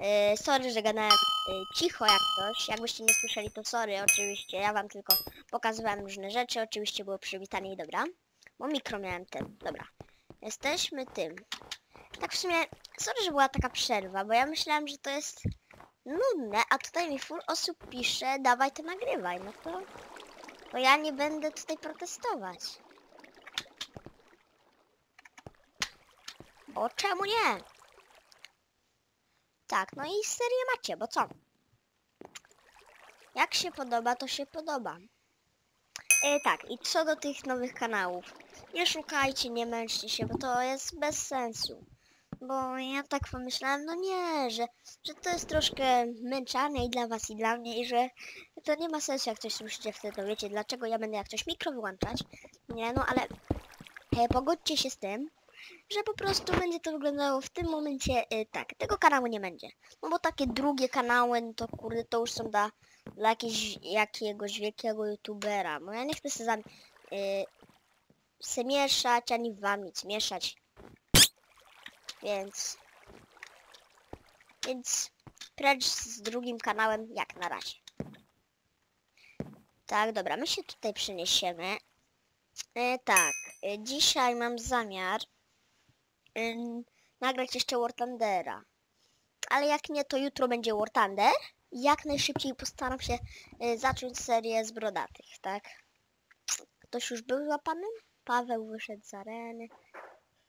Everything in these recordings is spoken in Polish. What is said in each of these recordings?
E, sorry, że gadałem e, cicho jak coś. Jakbyście nie słyszeli, to sorry, oczywiście. Ja wam tylko pokazywałem różne rzeczy. Oczywiście było przywitanie i dobra. Bo mikro miałem ten. Dobra. Jesteśmy tym. Tak w sumie, sorry, że była taka przerwa, bo ja myślałem, że to jest nudne, a tutaj mi full osób pisze, dawaj to nagrywaj. No to, to ja nie będę tutaj protestować. O, czemu nie? Tak, no i serię macie, bo co? Jak się podoba, to się podoba. E, tak, i co do tych nowych kanałów. Nie szukajcie, nie męczcie się, bo to jest bez sensu. Bo ja tak pomyślałem, no nie, że, że to jest troszkę męczane i dla was, i dla mnie, i że to nie ma sensu, jak coś słyszycie wtedy, to wiecie, dlaczego ja będę jak coś mikro wyłączać. Nie, no ale e, pogodźcie się z tym, że po prostu będzie to wyglądało w tym momencie e, tak, tego kanału nie będzie. No bo takie drugie kanały, no to kurde, to już są dla, dla jakiegoś, jakiegoś wielkiego youtubera. Bo ja nie chcę za, e, se mieszać, ani wam nic mieszać. Więc... Więc precz z drugim kanałem jak na razie. Tak, dobra, my się tutaj przeniesiemy. E, tak, e, dzisiaj mam zamiar nagrać jeszcze War Thundera. Ale jak nie, to jutro będzie War Thunder. Jak najszybciej postaram się y, zacząć serię z brodatych, tak? Ktoś już był złapany? Paweł wyszedł z areny.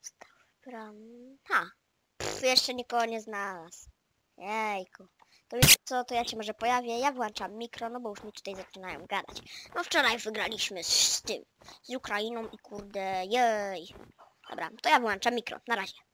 Stał bramy. Ha! Pff, jeszcze nikogo nie znalazł. Jejku. To wiecie co, to ja się może pojawię. Ja włączam mikro, no bo już mi tutaj zaczynają gadać. No wczoraj wygraliśmy z, z tym, z Ukrainą i kurde, jej. Dobra, to ja wyłączam mikro. Na razie.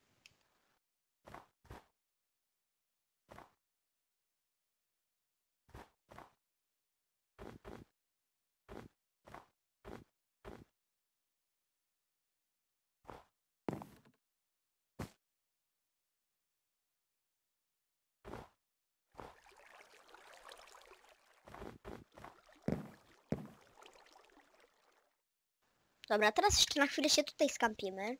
Dobra, teraz jeszcze na chwilę się tutaj skampimy.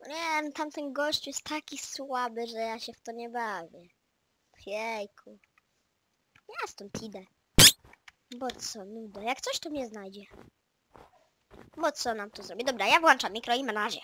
No Nie tamten gościu jest taki słaby, że ja się w to nie bawię. Jejku. Ja stąd idę. Bo co, nuda. Jak coś to mnie znajdzie. Bo co nam tu zrobi? Dobra, ja włączam mikro i na razie.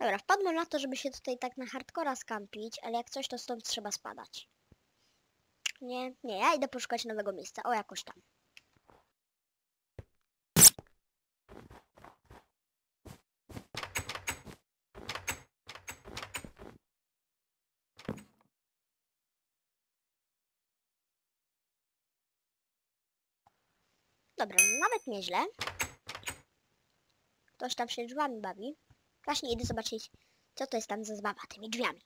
Dobra, wpadłem na to, żeby się tutaj tak na hardcora skampić, ale jak coś to stąd trzeba spadać. Nie, nie, ja idę poszukać nowego miejsca. O, jakoś tam. Dobra, nawet nieźle. Ktoś tam się drzwiami bawi. Właśnie idę zobaczyć, co to jest tam za zabawa tymi drzwiami.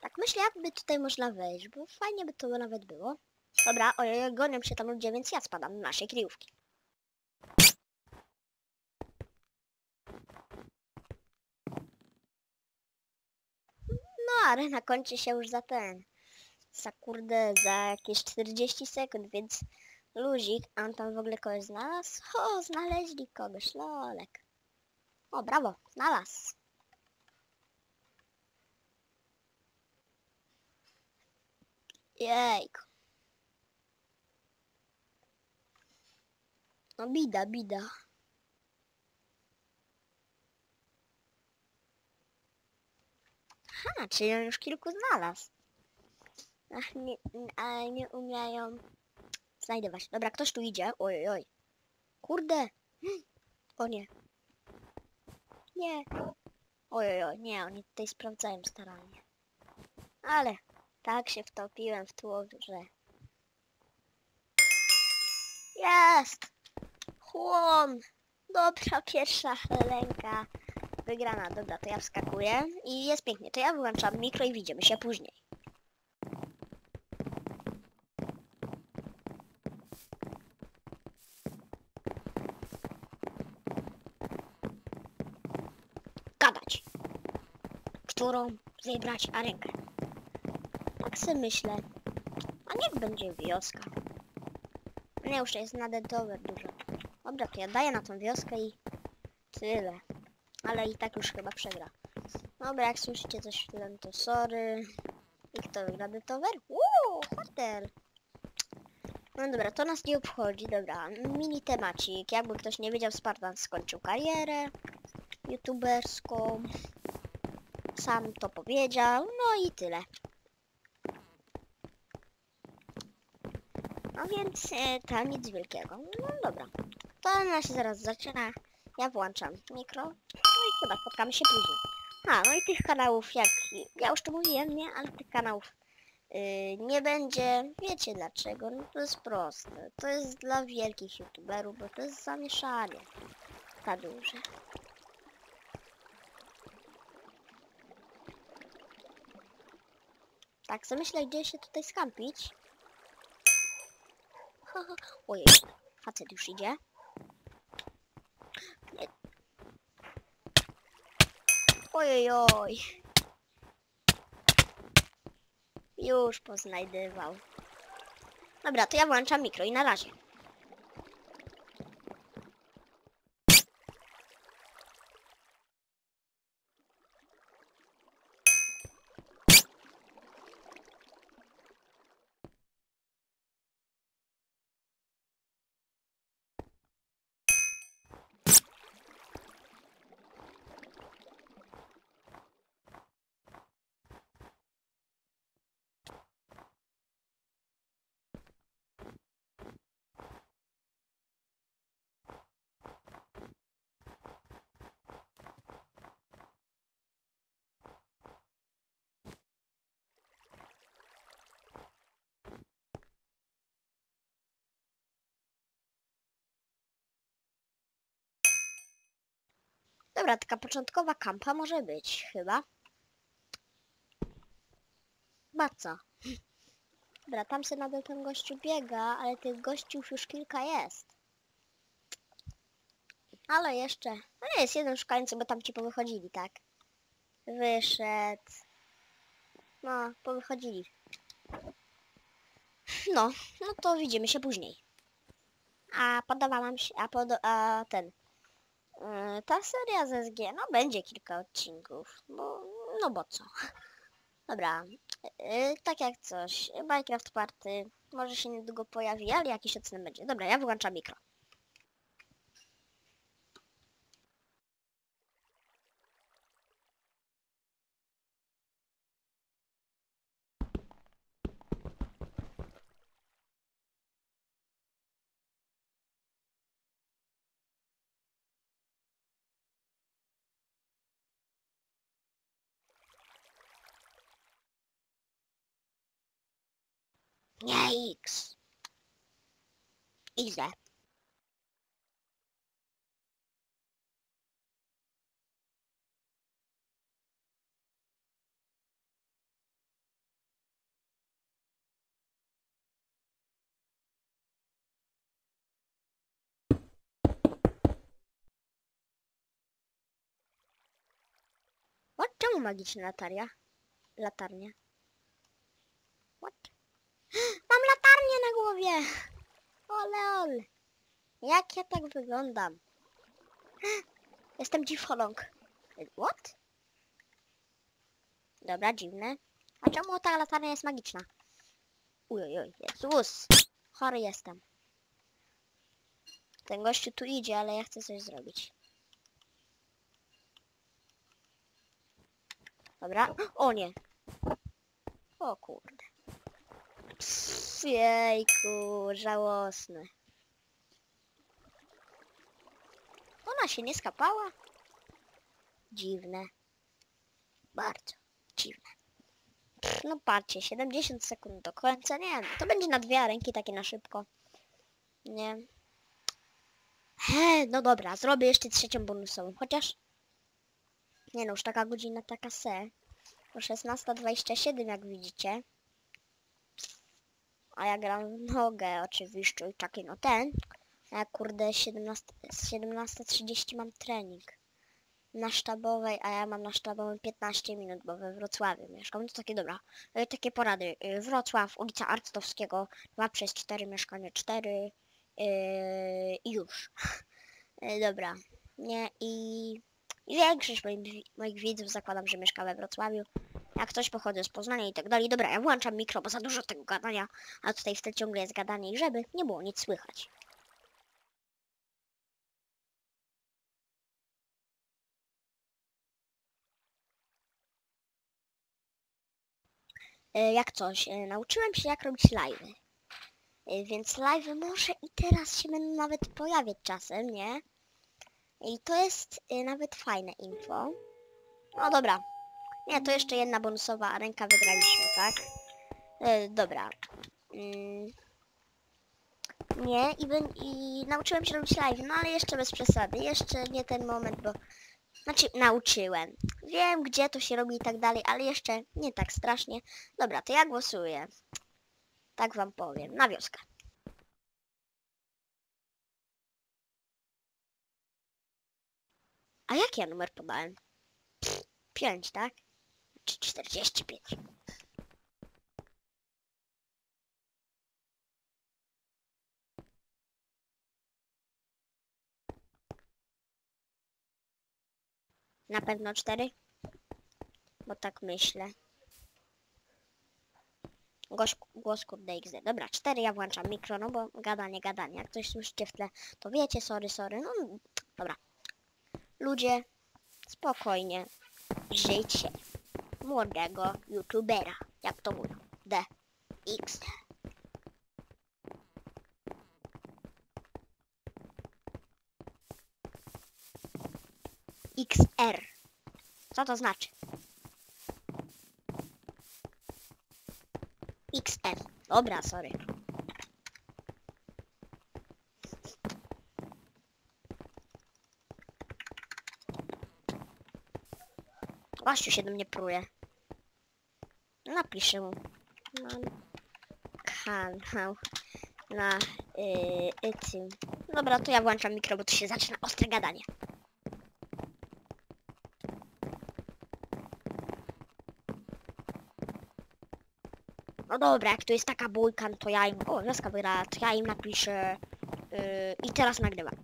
Tak myślę, jakby tutaj można wejść, bo fajnie by to nawet było. Dobra, ojej, gonią się tam ludzie, więc ja spadam do naszej kryjówki. No, arena kończy się już za ten. Za kurde, za jakieś 40 sekund, więc luzik. A on tam w ogóle kogoś znalazł? O, znaleźli kogoś, lolek. O, brawo, znalazł. Jejku. No bida, bida. Aha, czyli on już kilku znalazł. Ach, nie, ale nie umieją znajdować. Dobra, ktoś tu idzie. Oj, oj. Kurde. O nie. Nie. Oj, oj, oj, nie, oni tutaj sprawdzają staranie. Ale tak się wtopiłem w tło, że... Jest! Chłon! Dobra, pierwsza lęka wygrana. Dobra, to ja wskakuję i jest pięknie. To ja wyłączam mikro i widzimy się później. Gadać. Którą wybrać arenkę? Tak sobie myślę. A niech będzie wioska. Nie, już jest nadetowe dużo. Dobra, to ja daję na tą wioskę i tyle. Ale i tak już chyba przegra. Dobra, jak słyszycie coś w to sorry. I kto wygra detower? Uuu, hotel. No dobra, to nas nie obchodzi. Dobra, mini temacik. Jakby ktoś nie wiedział, Spartan skończył karierę youtuberską. Sam to powiedział. No i tyle. No więc e, to nic wielkiego. No dobra. To na się zaraz zaczyna. Ja włączam mikro. Chyba spotkamy się później. A, no i tych kanałów, jak ja już to mówiłem, nie? Ale tych kanałów yy, nie będzie. Wiecie dlaczego? No to jest proste. To jest dla wielkich youtuberów, bo to jest zamieszanie. Ta duże. Tak, co myślę, gdzie się tutaj skampić? Ojej, facet już idzie. Nie. Ojej, oj. Już poznajdywał. Dobra, to ja włączam mikro i na razie. Dobra, taka początkowa kampa może być, chyba. Co? Dobra, tam się nadal ten gościu biega, ale tych gościów już kilka jest. Ale jeszcze... No nie, jest jeden szukający, bo tam ci powychodzili, tak? Wyszedł. No, powychodzili. No, no to widzimy się później. A podoba wam się... A, podo, a ten... Yy, Ta seria ze SG, no będzie kilka odcinków, bo, no bo co. Dobra, yy, tak jak coś, Minecraft Party może się niedługo pojawi, ale jakiś odcinek będzie. Dobra, ja wyłączam mikro. Nie X. Idę. What? Czemu magiczna lataria? Latarnia? What? Głowie! Ole, ole. Jak ja tak wyglądam? Jestem dziwoląg. What? Dobra, dziwne. A czemu ta latarnia jest magiczna? Uj, uj, Jezus! Chory jestem. Ten gościu tu idzie, ale ja chcę coś zrobić. Dobra. O nie. O kurde. Pff, Jejku, żałosne. Ona się nie skapała? Dziwne. Bardzo dziwne. No patrzcie, 70 sekund do końca, nie wiem, to będzie na dwie ręki takie na szybko. Nie. He, no dobra, zrobię jeszcze trzecią bonusową, chociaż... Nie no, już taka godzina, taka se. O 16.27 jak widzicie. A ja gram w nogę oczywiście i taki no ten. A ja kurde 17 z 17.30 mam trening. Na sztabowej, a ja mam na sztabowej 15 minut, bo we Wrocławiu mieszkam. No to takie dobra. E, Takie porady. E, Wrocław, ulica Arctowskiego, 2 przez 4, mieszkanie 4 yy, i już. E, Dobra. Nie i, i większość moich, moich widzów zakładam, że mieszka we Wrocławiu. Jak ktoś pochodzę z Poznania i tak dalej. Dobra, ja włączam mikro, bo za dużo tego gadania, a tutaj w ciągle jest gadanie i żeby nie było nic słychać. E, Jak coś, e, nauczyłem się jak robić live'y. E, Więc live'y może i teraz się będą nawet pojawiać czasem, nie? I to jest nawet fajne info. No dobra. Nie, to jeszcze jedna bonusowa ręka wygraliśmy, tak? E, dobra. Mm. Nie, i, bym, i nauczyłem się robić live, no ale jeszcze bez przesady. Jeszcze nie ten moment, bo... Znaczy, nauczyłem. Wiem, gdzie to się robi i tak dalej, ale jeszcze nie tak strasznie. Dobra, to ja głosuję. Tak wam powiem. Na wioskę. A jaki ja numer podałem? Pff, 5, tak? Czy 45? Na pewno 4? Bo tak myślę. Głos, głos kurde XD. Dobra, 4 ja włączam mikro, no bo gadanie, gadanie. Jak coś słyszycie w tle, to wiecie, sorry, sorry. No dobra. Ludzie, spokojnie. Żyjcie młodego youtubera. Jak to mówią? D. X. XR. Co to znaczy? XF. Dobra, sorry. Gościu się do mnie pruje. Napiszę mu. Mam kanał na yy, tym. Dobra, to ja włączam mikro, bo tu się zaczyna ostre gadanie. No dobra, jak to jest taka bójka, no to ja im... O, wioska wygrała, to ja im napiszę... Yy, I teraz nagrywam.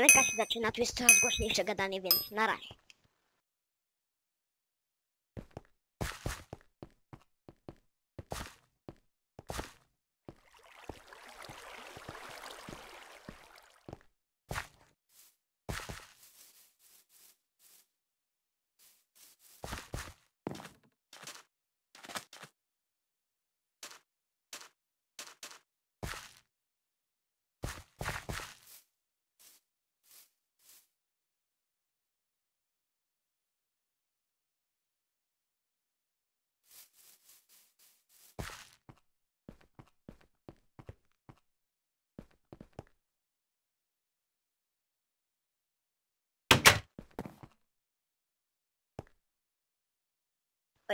Ręka się zaczyna, tu jest coraz głośniejsze gadanie, więc na razie.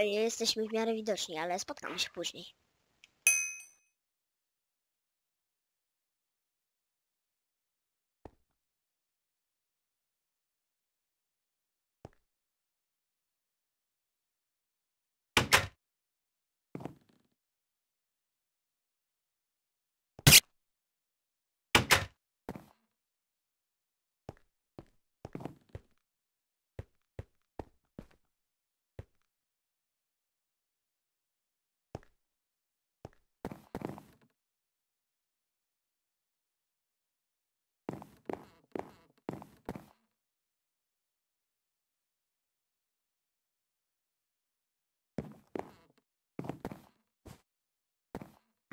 Jesteśmy w miarę widoczni, ale spotkamy się później.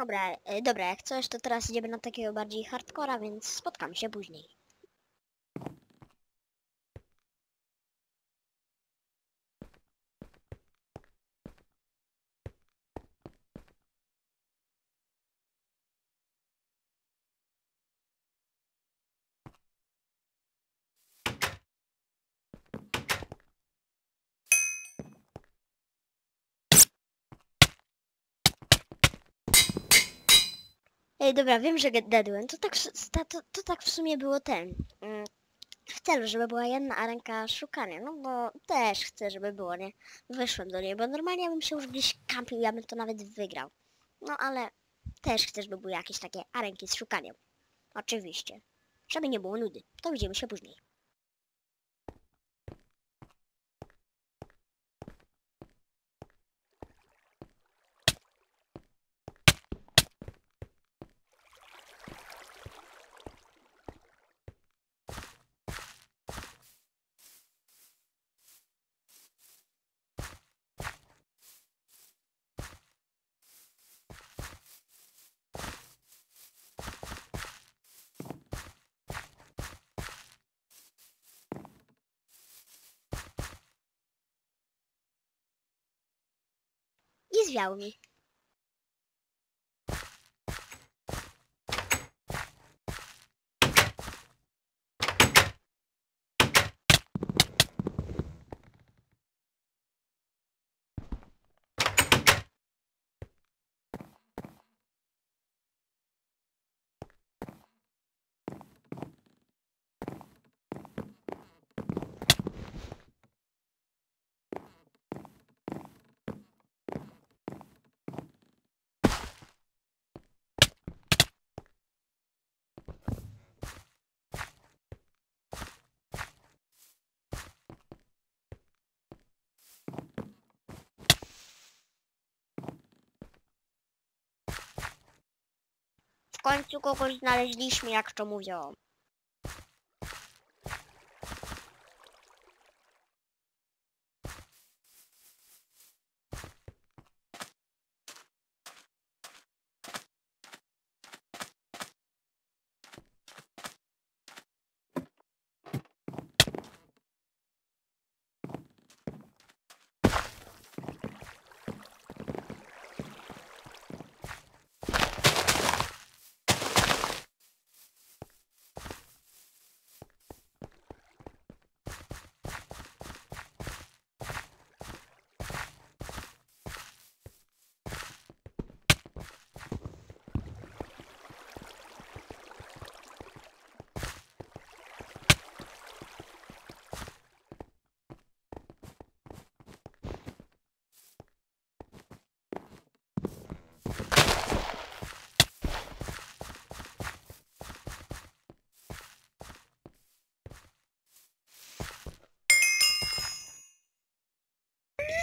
Dobra, e, dobra, jak coś, to teraz idziemy na takiego bardziej hardcora, więc spotkamy się później. Dobra, wiem, że dedłem. To tak, to, to, tak w sumie było ten. mm, W celu, żeby była jedna arenka szukania. No bo też chcę, żeby było, nie? Wyszłem do niej, bo normalnie bym się już gdzieś kampił, ja bym to nawet wygrał. No ale też chcę, żeby były jakieś takie arenki z szukaniem. Oczywiście. Żeby nie było nudy. To widzimy się później. I W końcu kogoś znaleźliśmy, jak to mówią.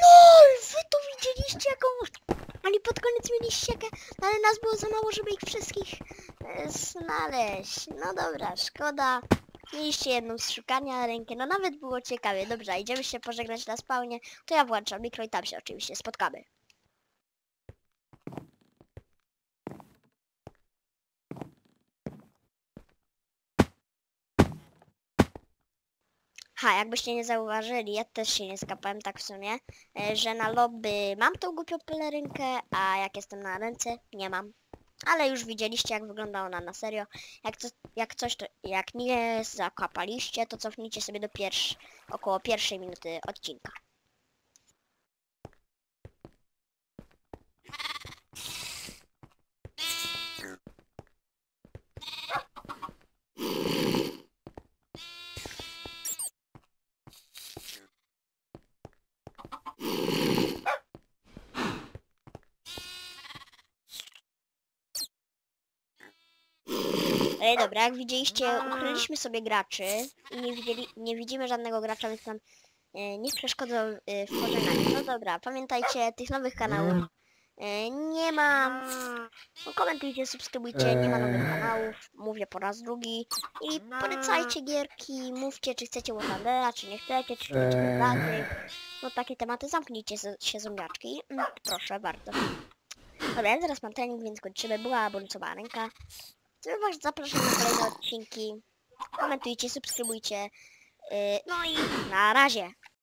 LOL! Wy to widzieliście jaką... Ale pod koniec mieliście jakie... Ale nas było za mało, żeby ich wszystkich e, znaleźć. No dobra, szkoda. Mieliście jedną z szukania rękę, no nawet było ciekawie. Dobrze, idziemy się pożegnać na spawnie. To ja włączam mikro i tam się oczywiście spotkamy. Ha, jakbyście nie zauważyli, ja też się nie skapałem tak w sumie, e, że na lobby mam tą głupią pelerynkę, a jak jestem na ręce, nie mam. Ale już widzieliście, jak wygląda ona na serio. Jak, co, jak coś, to jak nie zakapaliście, to cofnijcie sobie do pierwsz, około pierwszej minuty odcinka. Ej, dobra, jak widzieliście, ukryliśmy sobie graczy i nie, widzieli, nie widzimy żadnego gracza, więc nam e, nie przeszkodzą e, w pożegnaniu. No dobra, pamiętajcie, tych nowych kanałów e, nie ma. No, komentujcie, subskrybujcie, nie ma nowych kanałów, mówię po raz drugi. I polecajcie gierki, mówcie, czy chcecie Watandera, czy nie chcecie, czy chcecie dalej. No takie tematy, zamknijcie się zombiaczki. Mm, Proszę bardzo. Dobra, ja zaraz mam trening, więc kończymy. Była bądźcowa ręka. Sobie was zapraszam na kolejne odcinki. Komentujcie, subskrybujcie. Yy, no i na razie.